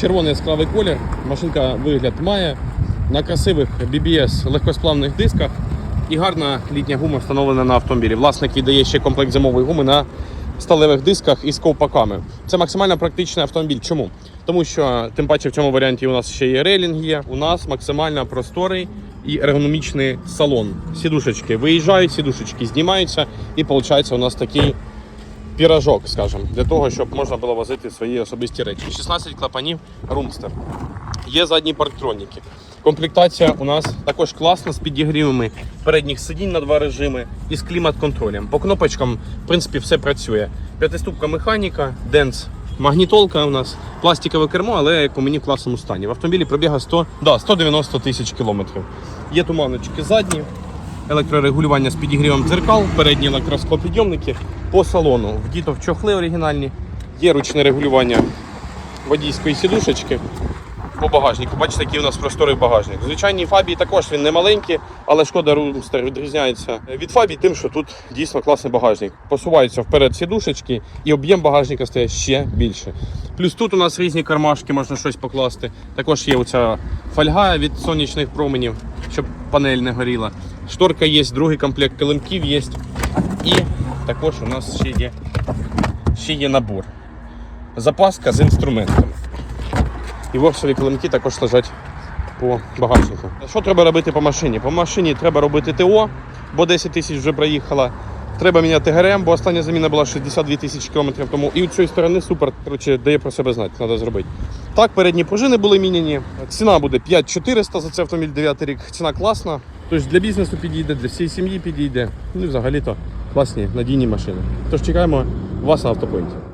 червоний яскравий колір. Машинка вигляд має на красивих BBS легкосплавних дисках і гарна літня гума встановлена на автомобілі. Власник віддає ще комплект зимової гуми на сталевих дисках із ковпаками. Це максимально практичний автомобіль. Чому? Тому що тим паче в цьому варіанті у нас ще є рейлінг є. У нас максимально просторий і ергономічний салон. Сідушечки виїжджають, сідушечки знімаються, і виходить у нас такий піражок, скажімо, для того, щоб можна було возити свої особисті речі. 16 клапанів румстер. Є задні парктроніки. Комплектація у нас також класна з підігрівами передніх сидінь на два режими і з клімат-контролем. По кнопочкам, в принципі, все працює. П'ятиступка механіка, денс. Магнітолка у нас, пластикове кермо, але як по мені в класному стані. В автомобілі пробіга 100, да, 190 тисяч кілометрів. Є туманочки задні, електрорегулювання з підігрівом дзеркал, передні електросклопідйомники по салону. В чохли оригінальні, є ручне регулювання водійської сідушечки по багажнику. Бачите, який у нас просторий багажник. Звичайній фабії також він не маленький, але шкода Румстер відрізняється від фабії тим, що тут дійсно класний багажник. Посуваються вперед сідушечки і об'єм багажника стає ще більше. Плюс тут у нас різні кармашки, можна щось покласти. Також є оця фольга від сонячних променів, щоб панель не горіла. Шторка є, другий комплект килимків є. І також у нас ще є, ще є набор. Запаска з інструментами. І ворсові килимки також лежать по багажнику. Що треба робити по машині? По машині треба робити ТО, бо 10 тисяч вже проїхала. Треба міняти ГРМ, бо остання заміна була 62 тисячі кілометрів тому. І у цієї сторони супер коротше, дає про себе знати, треба зробити. Так, передні пружини були міняні. Ціна буде 5400 за цей автомобіль 9 рік. Ціна класна. Тож для бізнесу підійде, для всієї сім'ї підійде. Ну і взагалі-то класні надійні машини. Тож чекаємо вас на автопоінті.